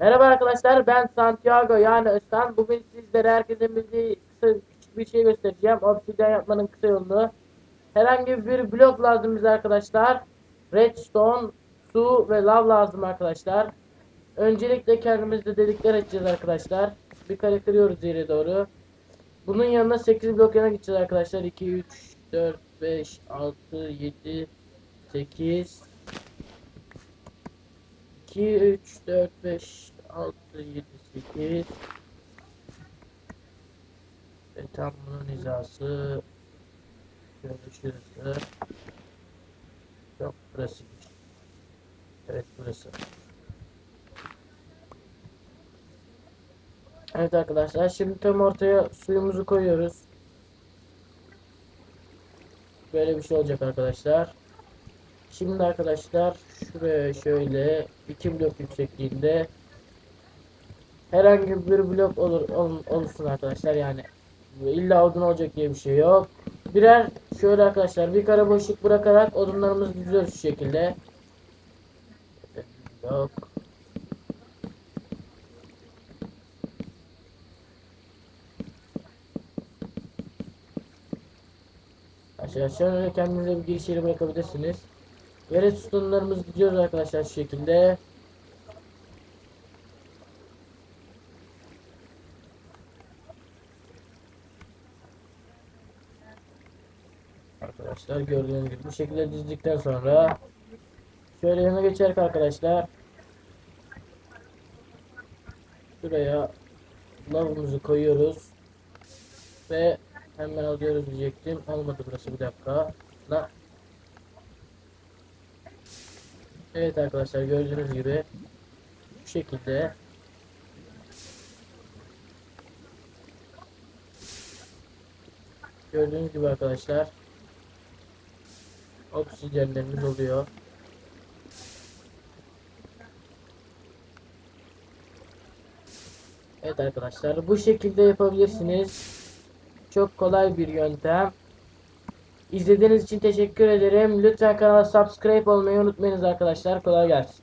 Merhaba arkadaşlar ben Santiago yani Özkan. Bugün sizlere herkesin bildiği kısa küçük bir şey göstereceğim. Obsidian yapmanın kısa yolunu. Herhangi bir blok lazım bize arkadaşlar. Redstone, su ve lav lazım arkadaşlar. Öncelikle kendimizde delikler açacağız arkadaşlar. Bir kare kırıyoruz yere doğru. Bunun yanına 8 blok yana gideceğiz arkadaşlar. 2, 3, 4, 5, 6, 7, 8, 2, 3, 4, 5, 6, 7, 8 Ve tam bunun hizası. Şurası Yok burası. Evet burası. Evet arkadaşlar şimdi tam ortaya suyumuzu koyuyoruz. Böyle bir şey olacak arkadaşlar Şimdi arkadaşlar şuraya şöyle iki blok yüksekliğinde herhangi bir blok olur ol- olsun arkadaşlar yani illa odun olacak diye bir şey yok. Birer şöyle arkadaşlar bir kare boşluk bırakarak odunlarımızı düzüyoruz şu şekilde. Yok. Aşağı şöyle kendinize bir giriş yeri bırakabilirsiniz. Yere sütunlarımızı diziyoruz arkadaşlar şu şekilde. Arkadaşlar gördüğünüz gibi bu şekilde dizdikten sonra şöyle yana geçerek arkadaşlar şuraya lavımızı koyuyoruz ve hemen alıyoruz diyecektim olmadı burası bir dakika la Evet arkadaşlar gördüğünüz gibi bu şekilde gördüğünüz gibi arkadaşlar oksijenlerimiz oluyor. Evet arkadaşlar bu şekilde yapabilirsiniz. Çok kolay bir yöntem. İzlediğiniz için teşekkür ederim. Lütfen kanala subscribe olmayı unutmayınız arkadaşlar. Kolay gelsin.